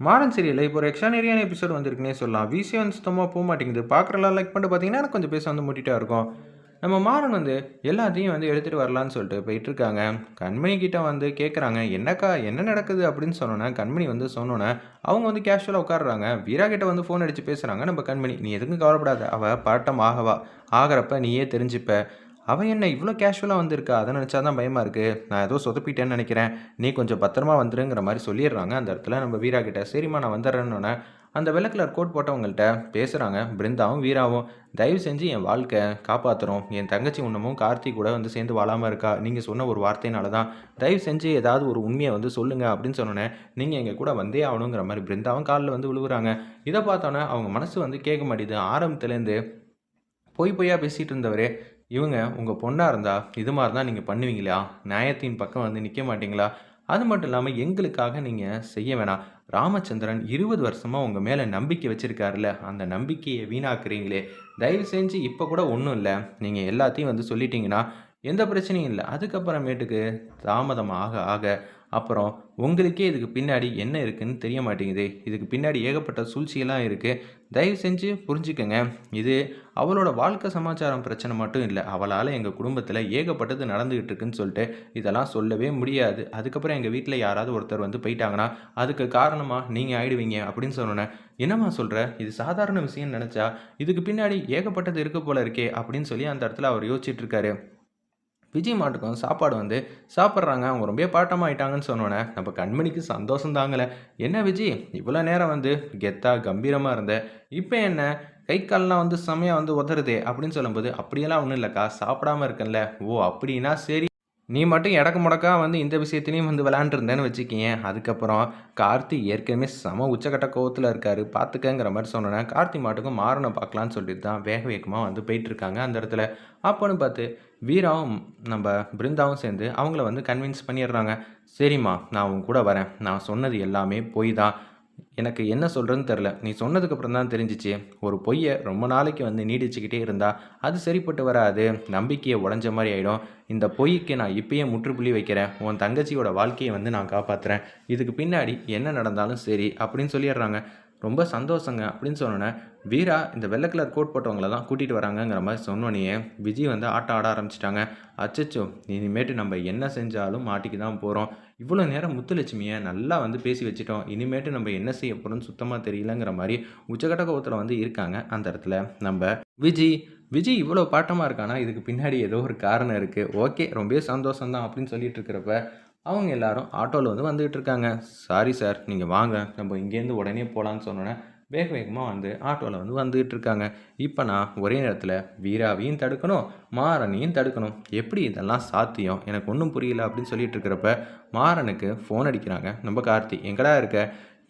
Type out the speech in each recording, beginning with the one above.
மாறன் சீரியலில் இப்போ ஒரு எக்ஸ்ட்ரானரியான எபிசோட் வந்திருக்குன்னே சொல்லலாம். விசி வந்து சுத்தமாக போக மாட்டேங்குது. பார்க்குறலாம் லைக் பண்ணிட்டு பார்த்தீங்கன்னா எனக்கு கொஞ்சம் பேச வந்து முட்டிட்டா இருக்கும். நம்ம மாறன் வந்து எல்லாத்தையும் வந்து எடுத்துகிட்டு வரலான்னு சொல்லிட்டு போயிட்டு இருக்காங்க. கண்மணி கிட்ட வந்து கேட்குறாங்க என்னக்கா என்ன நடக்குது? அப்படின்னு சொன்னோன்னே கண்மணி வந்து சொன்னோன்னே அவங்க வந்து கேஷுவலாக உட்காடுறாங்க வீரா கிட்ட வந்து ஃபோன் அடித்து பேசுகிறாங்க நம்ம கண்மணி நீ எதுக்கும் கவலைப்படாத. அவள் பாட்டம் ஆகவா? ஆகிறப்ப நீயே தெரிஞ்சுப்ப. அவன் என்ன இவ்வளோ கேஷுவலாக வந்திருக்கா? அதை நினச்சா தான் பயமாக இருக்குது நான் ஏதோ சொதப்பிட்டேன்னு நினைக்கிறேன். நீ கொஞ்சம் பத்திரமா வந்துருங்கிற மாதிரி சொல்லிடுறாங்க. அந்த இடத்துல நம்ம வீரா கிட்ட சரிம்மா நான் வந்துடுறேன்னொன்னே அந்த வெள்ளை கலர் கோட் போட்டவங்கள்ட்ட பேசுகிறாங்க பிருந்தாவும் வீராவும் தயவு செஞ்சு என் வாழ்க்கை காப்பாற்றுறோம் என் தங்கச்சி உன்னமும் கார்த்தி கூட வந்து சேர்ந்து வாழாமல் இருக்கா? நீங்கள் சொன்ன ஒரு வார்த்தையினால தான். தயவு செஞ்சு ஏதாவது ஒரு உண்மையை வந்து சொல்லுங்கள் அப்படின்னு சொன்னோன்னே நீங்கள் எங்கள் கூட வந்தே ஆகணுங்கிற மாதிரி பிருந்தாவும் காலில் வந்து விழுவுறாங்க. இதை பார்த்தோன்னே அவங்க மனசு வந்து கேட்க மாட்டேது. ஆரம்பத்துலேருந்து பொய் பொய்யா பேசிகிட்டு இருந்தவரே இவங்க உங்கள் பொண்ணாக இருந்தால் இது மாதிரி தான் நீங்கள் பண்ணுவீங்களா? நியாயத்தின் பக்கம் வந்து நிற்க மாட்டீங்களா? அது மட்டும் இல்லாமல் எங்களுக்காக நீங்கள் செய்ய வேணாம். ராமச்சந்திரன் இருபது வருஷமாக உங்கள் மேலே நம்பிக்கை வச்சுருக்காருல்ல. அந்த நம்பிக்கையை வீணாக்குறீங்களே. தயவு செஞ்சு இப்போ கூட ஒன்றும் இல்லை. நீங்கள் எல்லாத்தையும் வந்து சொல்லிட்டீங்கன்னா எந்த பிரச்சனையும் இல்லை. அதுக்கப்புறமேட்டுக்கு தாமதம் ஆக ஆக அப்புறம் உங்களுக்கே இதுக்கு பின்னாடி என்ன இருக்குன்னு தெரிய மாட்டேங்குது. இதுக்கு பின்னாடி ஏகப்பட்ட சூழ்ச்சியெல்லாம் இருக்குது தயவு செஞ்சு புரிஞ்சுக்கோங்க. இது அவளோட வாழ்க்கை சமாச்சாரம் பிரச்சனை மட்டும் இல்லை. அவளால் எங்கள் குடும்பத்தில் ஏகப்பட்டது நடந்துகிட்டு இருக்குன்னு சொல்லிட்டு இதெல்லாம் சொல்லவே முடியாது. அதுக்கப்புறம் எங்கள் வீட்டில் யாராவது ஒருத்தர் வந்து போயிட்டாங்கன்னா அதுக்கு காரணமாக நீங்கள் ஆயிடுவீங்க அப்படின்னு சொன்னோன்னே என்னம்மா சொல்கிற இது சாதாரண விஷயம்னு நினச்சா இதுக்கு பின்னாடி ஏகப்பட்டது இருக்க போல இருக்கே அப்படின்னு சொல்லி அந்த இடத்துல அவர் யோசிச்சுட்டு இருக்காரு. விஜய் மாட்டுக்கும் சாப்பாடு வந்து சாப்பிட்றாங்க. அவங்க ரொம்ப பாட்டமாக ஆயிட்டாங்கன்னு சொன்னோன்னே நம்ம கண்மணிக்கு சந்தோஷம் தாங்கலை. என்ன விஜய்? இவ்வளோ நேரம் வந்து கெத்தா கம்பீரமாக இருந்த இப்போ என்ன? கை கால்லாம் வந்து செமையாக வந்து உதறுதே அப்படின்னு சொல்லும்போது அப்படியெல்லாம் ஒன்றும் இல்லைக்கா சாப்பிடாம இருக்கேன்ல. ஓ அப்படின்னா சரி. நீ மட்டும் இடக்கு முடக்கா வந்து இந்த விஷயத்துலையும் வந்து விளாண்டுருந்தேன்னு வச்சுக்கிங்க. அதுக்கப்புறம் கார்த்தி ஏற்கனவே செம உச்சக்கட்ட கோவத்தில் இருக்காரு. பார்த்துக்கங்கிற மாதிரி சொன்னேன் கார்த்தி மாட்டுக்கும் மாறனை பார்க்கலான்னு சொல்லிட்டு தான் வேக வேகமாக வந்து போயிட்டுருக்காங்க அந்த இடத்துல. அப்போன்னு பார்த்து வீராவும் நம்ம பிருந்தாவும் சேர்ந்து அவங்கள வந்து கன்வின்ஸ் பண்ணிடுறாங்க. சரிம்மா நான் உன் கூட வரேன். நான் சொன்னது எல்லாமே போய் தான். எனக்கு என்ன சொல்கிறதுன்னு தெரில நீ சொன்னதுக்கப்புறம் தான் தெரிஞ்சிச்சு. ஒரு பொய்யை ரொம்ப நாளைக்கு வந்து நீடிச்சுக்கிட்டே இருந்தால் அது சரிப்பட்டு வராது. நம்பிக்கையை உடஞ்ச மாதிரி ஆகிடும் இந்த பொய்க்கு நான் இப்பயே முற்றுப்புள்ளி வைக்கிறேன். உன் தங்கச்சியோட வாழ்க்கையை வந்து நான் காப்பாற்றுறேன் இதுக்கு பின்னாடி என்ன நடந்தாலும் சரி அப்படின்னு சொல்லிடுறாங்க. ரொம்ப சந்தோஷங்க அப்படின்னு சொன்னோன்னே வீரா இந்த வெள்ளை கலர் கோட் போட்டவங்கள தான் கூட்டிகிட்டு வராங்கங்கிற மாதிரி சொன்னோன்னே விஜய் வந்து ஆட்டம் ஆட ஆரம்பிச்சிட்டாங்க. அச்சச்சோ இனிமேட்டு நம்ம என்ன செஞ்சாலும் மாட்டிக்கு தான் போகிறோம் இவ்வளோ நேரம் முத்துலட்சுமியை நல்லா வந்து பேசி வச்சுட்டோம். இனிமேட்டு நம்ம என்ன செய்ய போகிறோம்னு சுத்தமாக தெரியலங்கிற மாதிரி உச்சகட்ட கோபத்தில் வந்து இருக்காங்க. அந்த இடத்துல நம்ம விஜய் விஜய் இவ்வளோ பாட்டமாக இருக்கானா? இதுக்கு பின்னாடி ஏதோ ஒரு காரணம் இருக்குது ஓகே ரொம்ப சந்தோஷம் தான் அப்படின்னு சொல்லிட்டு இருக்கிறப்ப அவங்க எல்லாரும் ஆட்டோவில் வந்து வந்துகிட்டு இருக்காங்க. சாரி சார் நீங்கள் வாங்க. நம்ம இங்கேருந்து உடனே போகலான்னு சொன்னோன்னே வேக வேகமாக வந்து ஆட்டோவில் வந்து வந்துகிட்டு இருக்காங்க. இப்போ நான் ஒரே நேரத்தில் வீராவையும் தடுக்கணும் மாறனையும் தடுக்கணும். எப்படி இதெல்லாம் சாத்தியம்? எனக்கு ஒன்றும் புரியல அப்படின்னு சொல்லிட்டு இருக்கிறப்ப மாறனுக்கு ஃபோன் அடிக்கிறாங்க. நம்ம கார்த்தி எங்கடா இருக்க?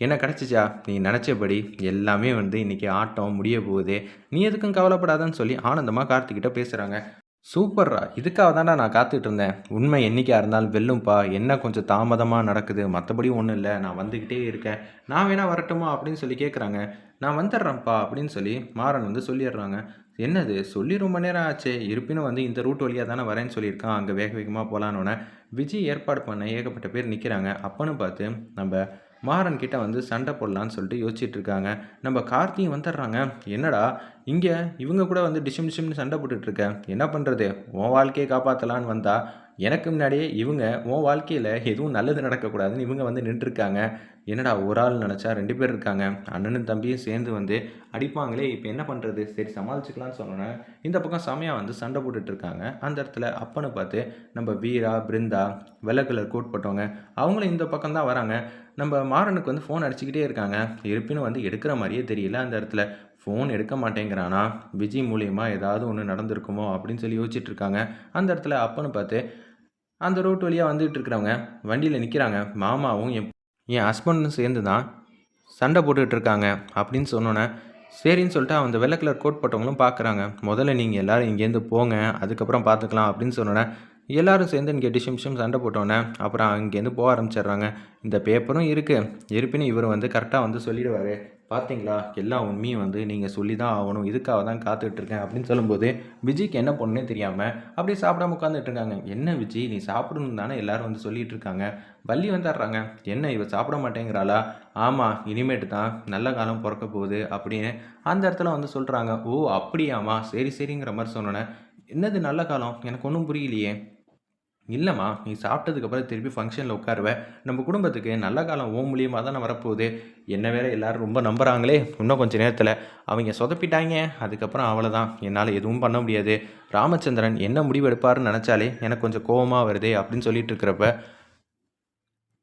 என்ன கிடச்சிச்சா? நீ நினச்சபடி எல்லாமே வந்து இன்றைக்கி ஆட்டம் முடிய போகுது. நீ எதுக்கும் கவலைப்படாதன்னு சொல்லி ஆனந்தமாக கார்த்திக்கிட்ட பேசுகிறாங்க சூப்பர்ரா. இதுக்காக தானே நான் காத்துட்டு இருந்தேன். உண்மை என்னைக்கா இருந்தாலும் வெல்லும்பா. என்ன கொஞ்சம் தாமதமாக நடக்குது? மற்றபடி ஒன்றும் இல்லை. நான் வந்துக்கிட்டே இருக்கேன். நான் வேணா வரட்டுமா அப்படின்னு சொல்லி கேட்குறாங்க நான் வந்துடுறேன்ப்பா அப்படின்னு சொல்லி மாறன் வந்து சொல்லிடுறாங்க. என்னது? சொல்லி ரொம்ப நேரம் ஆச்சு. இருப்பினும் வந்து இந்த ரூட் வழியாக தானே வரேன்னு சொல்லியிருக்கான். அங்கே வேக வேகமாக போகலான்னு விஜய் ஏற்பாடு பண்ண ஏகப்பட்ட பேர் நிற்கிறாங்க அப்போன்னு பார்த்து நம்ம மாறன் கிட்ட வந்து சண்டை போடலான்னு சொல்லிட்டு யோசிச்சுட்டு இருக்காங்க. நம்ம கார்த்தியும் வந்துடுறாங்க. என்னடா இங்கே இவங்க கூட வந்து டிஷம் டிஷம்னு சண்டை போட்டுட்ருக்க என்ன பண்ணுறது உன் வாழ்க்கையை காப்பாற்றலான்னு வந்தா எனக்கு முன்னாடியே இவங்க உன் வாழ்க்கையில் எதுவும் நல்லது நடக்கக்கூடாதுன்னு இவங்க வந்து நின்றுருக்காங்க. என்னடா ஒரு ஆள் நினச்சா ரெண்டு பேர் இருக்காங்க. அண்ணனும் தம்பியும் சேர்ந்து வந்து அடிப்பாங்களே இப்போ என்ன பண்ணுறது சரி சமாளிச்சுக்கலாம்னு சொன்னோன்னே இந்த பக்கம் செமையாக வந்து சண்டை போட்டுட்ருக்காங்க அந்த இடத்துல அப்பனை பார்த்து நம்ம வீரா பிருந்தா வெள்ளை கலர் கோட் போட்டவங்க அவங்களும் இந்த பக்கம் தான் வராங்க. நம்ம மாறனுக்கு வந்து ஃபோன் அடிச்சுக்கிட்டே இருக்காங்க. இருப்பினும் வந்து எடுக்கிற மாதிரியே தெரியல அந்த இடத்துல. ஃபோன் எடுக்க மாட்டேங்கிறானா? விஜய் மூலியமாக ஏதாவது ஒன்று நடந்திருக்குமோ? அப்படின்னு சொல்லி யோசிச்சுட்டு இருக்காங்க. அந்த இடத்துல அப்பன்னு பார்த்து அந்த ரோட்டு வழியாக வந்துட்டு இருக்கிறவங்க வண்டியில் நிற்கிறாங்க மாமாவும் என் என் ஹஸ்பண்டும் சேர்ந்து தான் சண்டை போட்டுக்கிட்டு இருக்காங்க அப்படின்னு சொன்னோன்னே சரின்னு சொல்லிட்டு அந்த வெள்ளை கலர் கோட் போட்டவங்களும் பார்க்குறாங்க முதல்ல நீங்கள் எல்லோரும் இங்கேருந்து போங்க அதுக்கப்புறம் பார்த்துக்கலாம் அப்படின்னு சொன்னோன்னே எல்லாரும் சேர்ந்து இங்கே டிஷம் சண்டை போட்டோன்னே அப்புறம் அங்கேருந்து போக ஆரம்பிச்சிடுறாங்க. இந்த பேப்பரும் இருக்குது இருப்பினும் இவர் வந்து கரெக்டாக வந்து சொல்லிடுவார். பார்த்தீங்களா எல்லா உண்மையும் வந்து நீங்கள் சொல்லி தான் ஆகணும். இதுக்காக தான் காத்துட்ருக்கேன் அப்படின்னு சொல்லும்போது விஜய்க்கு என்ன பண்ணுன்னே தெரியாமல் அப்படியே சாப்பிடாம உட்காந்துட்டு இருக்காங்க. என்ன விஜய்? நீ சாப்பிடணும் தானே எல்லாரும் வந்து சொல்லிகிட்டு இருக்காங்க. வள்ளி வந்துடுறாங்க. என்ன இவ சாப்பிட மாட்டேங்கிறாளா? ஆமாம் இனிமேட்டு தான் நல்ல காலம் பிறக்க போகுது அப்படின்னு அந்த இடத்துல வந்து சொல்கிறாங்க ஓ அப்படியாம்மா? சரி சரிங்கிற மாதிரி சொன்னோன்னே என்னது நல்ல காலம்? எனக்கு ஒன்றும் புரியலையே. இல்லைம்மா நீ சாப்பிட்டதுக்கப்புறம் திருப்பி ஃபங்க்ஷனில் உட்காருவேன் நம்ம குடும்பத்துக்கு நல்ல காலம் ஓ மூலியமாக தானே வரப்போகுது. என்ன வேற எல்லோரும் ரொம்ப நம்புகிறாங்களே இன்னும் கொஞ்சம் நேரத்தில். அவங்க சொதப்பிட்டாங்க அதுக்கப்புறம் அவ்வளோதான் என்னால் எதுவும் பண்ண முடியாது. ராமச்சந்திரன் என்ன முடிவு எடுப்பாருன்னு நினச்சாலே எனக்கு கொஞ்சம் கோவமாக வருதே அப்படின்னு சொல்லிட்டு இருக்கிறப்ப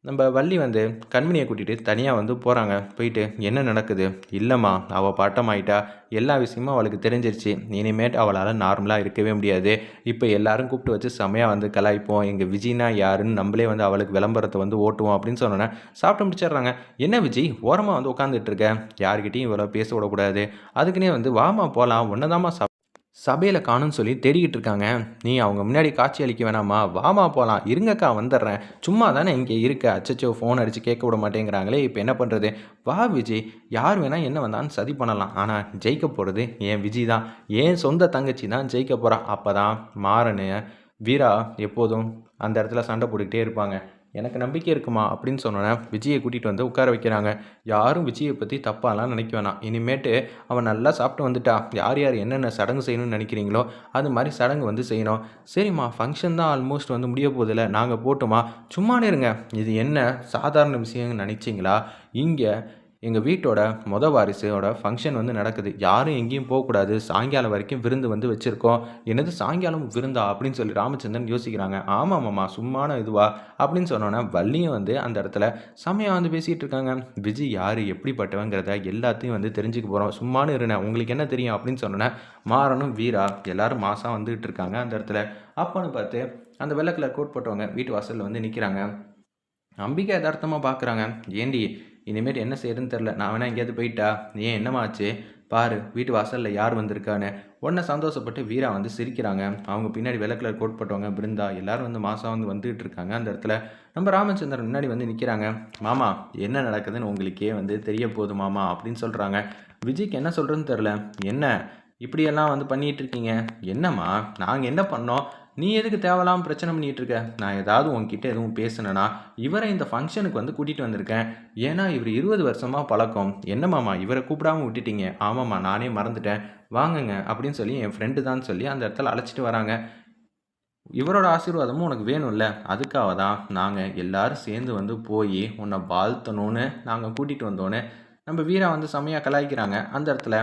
நம்ம வள்ளி வந்து கண்மணியை கூட்டிகிட்டு தனியாக வந்து போகிறாங்க போயிட்டு என்ன நடக்குது? இல்லைம்மா அவள் பாட்டமாயிட்டா. எல்லா விஷயமும் அவளுக்கு தெரிஞ்சிருச்சு. இனிமேட் அவளால் நார்மலாக இருக்கவே முடியாது. இப்போ எல்லாரும் கூப்பிட்டு வச்சு செமையாக வந்து கலாய்ப்போம். எங்கள் விஜய்னா யாருன்னு நம்மளே வந்து அவளுக்கு விளம்பரத்தை வந்து ஓட்டுவோம் அப்படின்னு சொன்னோன்னே சாப்பிட்டு முடிச்சிடுறாங்க. என்ன விஜய் ஓரமாக வந்து உட்காந்துட்டு இருக்க. யார்கிட்டையும் இவ்வளோ பேச விடக்கூடாது. அதுக்குன்னே வந்து வாமா போகலாம் ஒன்றதாம்மா சாப் சபையில் காணும்னு சொல்லி தேடிக்கிட்டு இருக்காங்க. நீ அவங்க முன்னாடி காட்சி அளிக்க வேணாமா வாமா போகலாம் இருங்கக்கா வந்துடுறேன். சும்மா தானே இங்கே இருக்க. அச்சச்சோ ஃபோன் அடித்து கேட்க விட மாட்டேங்கிறாங்களே. இப்போ என்ன பண்ணுறது வா விஜய். யார் வேணால் என்ன வந்தாலும் சதி பண்ணலாம். ஆனால் ஜெயிக்க போகிறது என் விஜய் தான். என் சொந்த தங்கச்சி தான் ஜெயிக்க போகிறான் அப்போ தான் மாறனு வீரா எப்போதும் அந்த இடத்துல சண்டை போட்டுக்கிட்டே இருப்பாங்க. எனக்கு நம்பிக்கை இருக்குமா? அப்படின்னு சொன்னோன்னே விஜயை கூட்டிகிட்டு வந்து உட்கார வைக்கிறாங்க. யாரும் விஜயை பற்றி தப்பாலாம் நினைக்க வேணாம். இனிமேட்டு அவன் நல்லா சாப்பிட்டு வந்துட்டா. யார் யார் என்னென்ன சடங்கு செய்யணும்னு நினைக்கிறீங்களோ அது மாதிரி சடங்கு வந்து செய்யணும். சரிம்மா ஃபங்க்ஷன் தான் ஆல்மோஸ்ட் வந்து முடிய போதில்ல நாங்கள் போட்டுமா? சும்மானே இருங்க. இது என்ன சாதாரண விஷயம்னு நினச்சிங்களா? இங்கே எங்கள் வீட்டோட மொத வாரிசோட ஃபங்க்ஷன் வந்து நடக்குது. யாரும் எங்கேயும் போகக்கூடாது. சாயங்காலம் வரைக்கும் விருந்து வந்து வச்சுருக்கோம். என்னது சாயங்காலம் விருந்தா? அப்படின்னு சொல்லி ராமச்சந்திரன் யோசிக்கிறாங்க. ஆமாம் மாமா சும்மான இதுவா? அப்படின்னு சொன்னோன்னே வள்ளியும் வந்து அந்த இடத்துல செமையாக வந்து பேசிகிட்டு இருக்காங்க. விஜய் யார் எப்படிப்பட்டவங்கிறத எல்லாத்தையும் வந்து தெரிஞ்சுக்க போகிறோம் சும்மானு இருனே உங்களுக்கு என்ன தெரியும்? அப்படின்னு சொன்னோன்னே மாறனும் வீரா எல்லாரும் மாதம் வந்துகிட்டு இருக்காங்க அந்த இடத்துல. அப்போன்னு பார்த்து அந்த வெள்ளை கலர் கோட் போட்டவங்க வீட்டு வாசலில் வந்து நிற்கிறாங்க அம்பிகை யதார்த்தமாக பார்க்குறாங்க ஏண்டி இனிமேல் என்ன செய்யறதுன்னு தெரில நான் வேணா எங்கேயாவது போயிட்டா? ஏன் என்னமாச்சு பாரு வீட்டு வாசலில் யார் வந்திருக்கான்னு. உடனே சந்தோஷப்பட்டு வீரா வந்து சிரிக்கிறாங்க. அவங்க பின்னாடி வெள்ளை கலர் கோட் போட்டவங்க பிருந்தா எல்லாரும் வந்து மாதம் வந்து வந்துகிட்டு இருக்காங்க அந்த இடத்துல. நம்ம ராமச்சந்திரன் முன்னாடி வந்து நிற்கிறாங்க மாமா என்ன நடக்குதுன்னு உங்களுக்கே வந்து தெரிய போகுது மாமா அப்படின்னு சொல்கிறாங்க விஜய்க்கு என்ன சொல்கிறதுன்னு தெரில என்ன? இப்படியெல்லாம் வந்து பண்ணிகிட்டு இருக்கீங்க? என்னம்மா நாங்கள் என்ன பண்ணோம்? நீ எதுக்கு தேவையில்லாமல் பிரச்சனை பண்ணிகிட்டு இருக்க? நான் ஏதாவது உங்ககிட்ட எதுவும் பேசுனேன்னா இவரை இந்த ஃபங்க்ஷனுக்கு வந்து கூட்டிகிட்டு வந்திருக்கேன். ஏன்னா இவர் இருபது வருஷமாக பழக்கம். என்னம்மாம்மா இவரை கூப்பிடாம விட்டுட்டீங்க? ஆமாம்மா நானே மறந்துட்டேன். வாங்குங்க அப்படின்னு சொல்லி என் ஃப்ரெண்டு தான் சொல்லி அந்த இடத்துல அழைச்சிட்டு வராங்க. இவரோட ஆசீர்வாதமும் உனக்கு வேணும்ல? அதுக்காக தான் நாங்கள் எல்லாரும் சேர்ந்து வந்து போய் உன்னை வாழ்த்தணும்னு நாங்கள் கூட்டிகிட்டு வந்தோன்னு நம்ம வீரா வந்து செம்மையாக கலாய்க்கிறாங்க. அந்த இடத்துல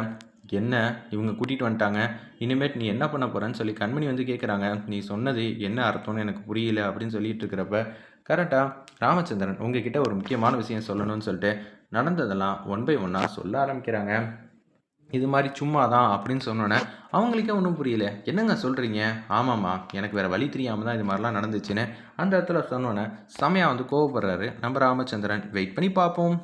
என்ன? இவங்க கூட்டிகிட்டு வந்துட்டாங்க. இனிமேட் நீ என்ன பண்ண போகிறேன்னு சொல்லி கண்மணி வந்து கேட்குறாங்க நீ சொன்னது என்ன அர்த்தம்னு எனக்கு புரியல அப்படின்னு சொல்லிட்டு இருக்கிறப்ப கரெக்டாக ராமச்சந்திரன் உங்ககிட்ட ஒரு முக்கியமான விஷயம் சொல்லணும்னு சொல்லிட்டு நடந்ததெல்லாம் ஒன் பை ஒன்னாக சொல்ல ஆரம்பிக்கிறாங்க. இது மாதிரி சும்மா தான் அப்படின்னு சொன்னோன்னே அவங்களுக்கே ஒன்றும் புரியல. என்னங்க சொல்கிறீங்க ஆமாம்மா எனக்கு வேறு வழி தெரியாமல் தான் இது மாதிரிலாம் நடந்துச்சுன்னு அந்த இடத்துல சொன்னோன்னே செமையாக வந்து கோவப்படுறாரு நம்ம ராமச்சந்திரன். வெயிட் பண்ணி பார்ப்போம்